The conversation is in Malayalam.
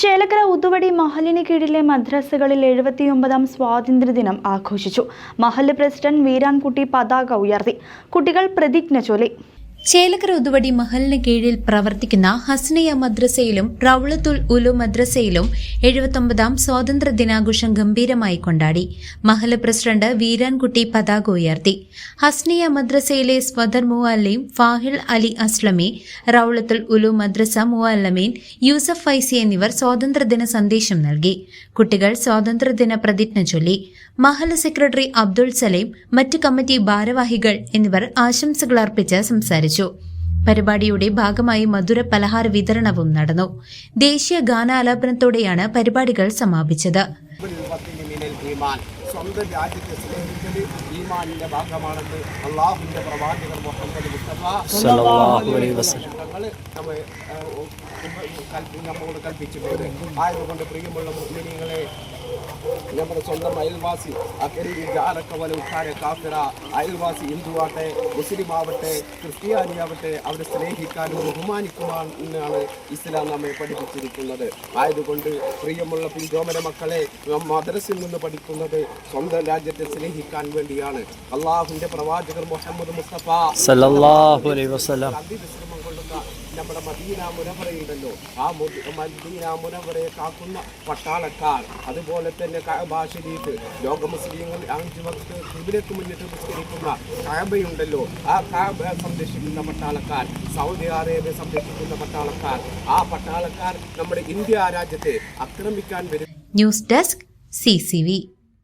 Chelakkara Uthuvadi മഹലിന് കീഴിലെ മദ്രസകളിൽ എഴുപത്തിയൊമ്പതാം സ്വാതന്ത്ര്യദിനം ആഘോഷിച്ചു. മഹൽ പ്രസിഡന്റ് വീരാൻകുട്ടി പതാക ഉയർത്തി. കുട്ടികൾ പ്രതിജ്ഞ ചൊല്ലി. ചേലക്കര ഉതുവടി മഹലിന് കീഴിൽ പ്രവർത്തിക്കുന്ന ഹസ്നയ മദ്രസയിലും റൌളത്തുൽ ഉലു മദ്രസയിലും എഴുപത്തൊമ്പതാം സ്വാതന്ത്ര്യ ദിനാഘോഷം ഗംഭീരമായി കൊണ്ടാടി. മഹൽ പ്രസിഡന്റ് വീരാൻകുട്ടി പതാക ഉയർത്തി. ഹസ്നിയ മദ്രസയിലെ സ്വദർ മുഅല്ലീം ഫാഹിൽ അലി അസ്ലമി റൌളത്തുൽ ഉലു മദ്രസ മുഅല്ലമീൻ യൂസഫ് ഫൈസി എന്നിവർ സ്വാതന്ത്ര്യദിന സന്ദേശം നൽകി. കുട്ടികൾ സ്വാതന്ത്ര്യദിന പ്രതിജ്ഞ ചൊല്ലി. മഹൽ സെക്രട്ടറി അബ്ദുൾ സലീം മറ്റ് കമ്മിറ്റി ഭാരവാഹികൾ എന്നിവർ ആശംസകൾ അർപ്പിച്ച് സംസാരിച്ചു. പരിപാടിയുടെ ഭാഗമായി മധുര പലഹാര വിതരണവും നടന്നു. ദേശീയ ഗാനാലാപനത്തോടെയാണ് പരിപാടികൾ സമാപിച്ചത്. സ്വന്തം രാജ്യത്തെ സ്നേഹിച്ചത് ഈമാനിന്റെ ഭാഗമാണെന്ന് അള്ളാഹുവിന്റെ പ്രവാചകർ മുഹമ്മദ് നമ്മോട് കൽപ്പിച്ചിട്ടുണ്ട്. ആയതുകൊണ്ട് പ്രിയമുള്ള മുസ്ലിങ്ങളെ നമ്മുടെ സ്വന്തം അയൽവാസി കാഫിറ അയൽവാസി ഹിന്ദുവാട്ടെ മുസ്ലിം ആവട്ടെ ക്രിസ്ത്യാനിയാവട്ടെ അവരെ സ്നേഹിക്കാനും എന്നാണ് ഇസ്ലാം നമ്മെ പഠിപ്പിച്ചിരിക്കുന്നത്. ആയതുകൊണ്ട് പ്രിയമുള്ള പിഞ്ചോമന മക്കളെ മദ്രസിൽ നിന്ന് പഠിക്കുന്നത് സ്വന്തം രാജ്യത്തെ സ്നേഹിക്കാൻ വേണ്ടിയാണ്. അള്ളാഹുവിന്റെ പ്രവാചകർ മുഹമ്മദ് മുസ്തഫ. സല്ലല്ലാഹു അലൈഹി വസല്ലം. നമ്മുടെ മദീന മുനവറയുണ്ടല്ലോ. ആ മദീന മുനവറയെ കാക്കുന്ന പട്ടാളക്കാർ. അതുപോലെ തന്നെ കഅബ ഷരീഫ് ലോക മുസ്ലിങ്ങൾ അഞ്ച് വക്ത് കിബിലക്ക് മുന്നിട്ട് നിസ്കരിക്കുന്ന കഅബയുണ്ടല്ലോ. ആ കഅബ സംരക്ഷിക്കുന്ന പട്ടാളക്കാർ സൗദി അറേബ്യ സംരക്ഷിക്കുന്ന പട്ടാളക്കാർ. ആ പട്ടാളക്കാർ നമ്മുടെ ഇന്ത്യ രാജ്യത്തെ ആക്രമിക്കാൻ വരും. News desk C